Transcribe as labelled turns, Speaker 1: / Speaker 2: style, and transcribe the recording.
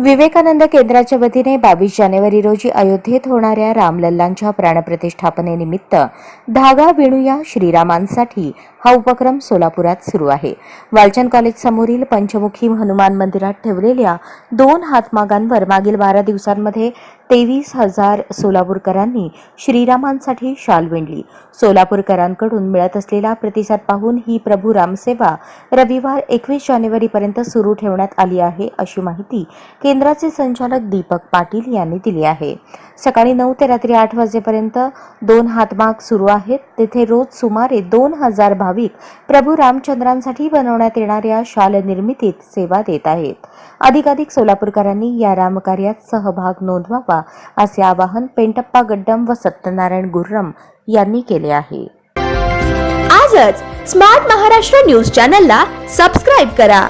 Speaker 1: विवेकानंद केंद्राच्या वतीने बावीस जानेवारी रोजी अयोध्येत होणाऱ्या रामलल्लांच्या प्राणप्रतिष्ठापनेनिमित्त धागा विणूया श्रीरामांसाठी. हा उपक्रम सोलापुरात सुरू आहे. वालचंद कॉलेज समोरील पंचमुखी हनुमान मंदिरात ठेवलेल्या दोन हातमागांवर मागील बारा दिवसांमध्ये तेवीस हजार सोलापूरकरांनी श्रीरामांसाठी शाल विणली. सोलापूरकरांकडून मिळत असलेला प्रतिसाद पाहून ही प्रभू रामसेवा रविवार एकवीस जानेवारीपर्यंत सुरू ठेवण्यात आली आहे अशी माहिती केंद्राचे संचालक दीपक पाटील यांनी दिली आहे. सकाळी नऊ ते रात्री आठ वाजेपर्यंत दोन हातमाग सुरू आहेत. तेथे रोज सुमारे दोन हजार भाविक प्रभू रामचंद्रांसाठी बनवण्यात येणाऱ्या शाल निर्मितीत सेवा देत आहेत. अधिकाधिक सोलापूरकरांनी या रामकार्यात सहभाग नोंदवावा असे आवाहन पेंटप्पा गड्डम व सत्यनारायण गुर्रम यांनी केले आहे.
Speaker 2: आजच स्मार्ट महाराष्ट्र न्यूज चॅनलला सबस्क्राईब करा.